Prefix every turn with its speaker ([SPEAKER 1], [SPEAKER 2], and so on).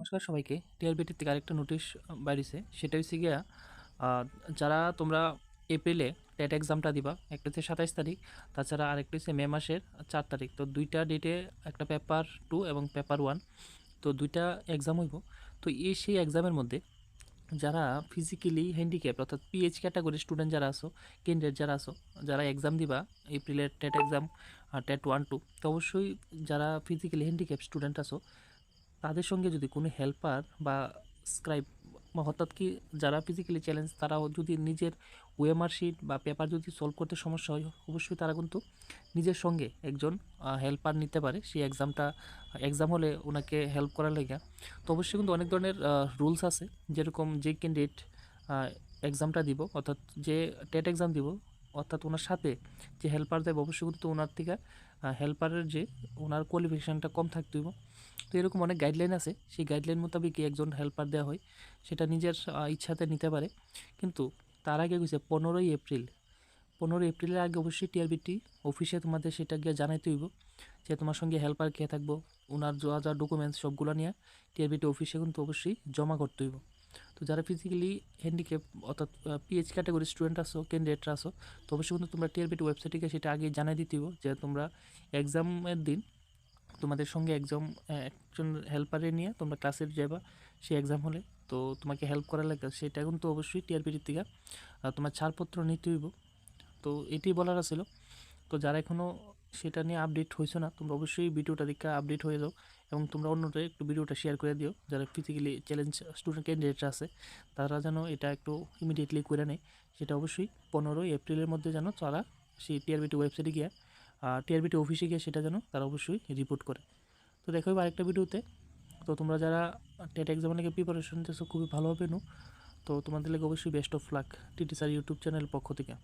[SPEAKER 1] নমস্কার সবাইকে। টিআরবিটির থেকে আরেকটা নোটিশ বাইরেছে। সেটা হচ্ছে গিয়া যারা তোমরা এপ্রিলে টেট এক্সামটা দিবা, একটা হচ্ছে সাতাইশ তারিখ, তাছাড়া আরেকটা হচ্ছে মে মাসের চার তারিখ। তো দুইটা ডেটে একটা পেপার টু এবং পেপার ওয়ান, তো দুইটা এক্সাম হইব। তো এই সেই এক্সামের মধ্যে যারা ফিজিক্যালি হ্যান্ডিক্যাপ, অর্থাৎ পিএইচ ক্যাটাগরি স্টুডেন্ট যারা আছো ক্যান্ডিডেট যারা আছো, যারা এক্সাম দিবা, এপ্রিলের TET exam TET one, two, তো অবশ্যই যারা ফিজিক্যালি হ্যান্ডিক্যাপ স্টুডেন্ট আছো তাদের সঙ্গে যদি কোনো হেল্পার বা স্ক্রাইব অর্থাৎ কি যারা ফিজিক্যালি চ্যালেঞ্জ তারাও যদি নিজের ওএমআর শিট বা পেপার যদি সলভ করতে সমস্যা হয়, অবশ্যই তারা কিন্তু নিজের সঙ্গে একজন হেল্পার নিতে পারে। সেই এক্সামটা এক্সাম হলে ওনাকে হেল্প করার লেগে। তো অবশ্যই কিন্তু অনেক ধরনের রুলস আছে। যেরকম যে ক্যান্ডিডেট এক্সামটা দিব, অর্থাৎ যে টেট এক্সাম দিব, অর্থাৎ ওনার সাথে যে হেল্পার দেবে, অবশ্যই কিন্তু ওনার থেকে হেল্পারের যে ওনার কোয়ালিফিকেশানটা কম থাকতে হইব। তো এরকম অনেক গাইডলাইন আছে। সেই গাইডলাইন মোতাবেক একজন হেল্পার দেওয়া হয়, সেটা নিজের ইচ্ছাতে নিতে পারে। কিন্তু তার আগে গেছে পনেরোই এপ্রিল। পনেরোই এপ্রিলের আগে অবশ্যই টিআরবিটি অফিসে তোমাদের সেটা গিয়ে জানাইতে হইব যে তোমার সঙ্গে হেল্পার কে থাকব ওনার যা যা ডকুমেন্টস সবগুলো নিয়ে টিআরবিটি অফিসে কিন্তু অবশ্যই জমা করতে হইব। তো যারা ফিজিক্যালি হ্যান্ডিক্যাপ অর্থাৎ পিএইচ ক্যাটাগরি স্টুডেন্ট আসো ক্যান্ডিডেটরা আসো তো অবশ্যই কিন্তু তোমরা টিআরবিটি ওয়েবসাইটে গিয়ে সেটা আগে জানাই দিতে হইব যে তোমরা এক্সামের দিন তোমাদের সঙ্গে একজন একজন হেল্পারে নিয়ে তোমরা ক্লাসে যাবা সেই এক্সাম হলে। তো তোমাকে হেল্প করা লাগে সেটা এখন তো অবশ্যই টিআরপিটির থেকে তোমার ছাড়পত্র নিতে হইব। তো এটি বলার আছিল। তো যারা এখনও সেটা নিয়ে আপডেট হয়েছে না, তোমরা অবশ্যই ভিডিওটা দেখে আপডেট হয়ে যাও এবং তোমরা অন্যদের একটু ভিডিওটা শেয়ার করে দিও। যারা ফিজিক্যালি চ্যালেঞ্জ স্টুডেন্ট ক্যান্ডিডেটরা আছে, তারা যেন এটা একটু ইমিডিয়েটলি করে নেয়। সেটা অবশ্যই পনেরোই এপ্রিলের মধ্যে যেন তারা সেই টিআরবিটি ওয়েবসাইটে গিয়ে টিআরবিটি অফিসে গিয়ে সেটা যেন তারা অবশ্যই রিপোর্ট করে। তো দেখো আরেকটা ভিডিওতে, তো তোমরা যারা টেট এক্সামের লেগে প্রিপারেশন নিতেছো খুবই ভালো হবে নো। তো তোমাদের লেগে অবশ্যই best of luck TT sir YouTube channel পক্ষ থেকে।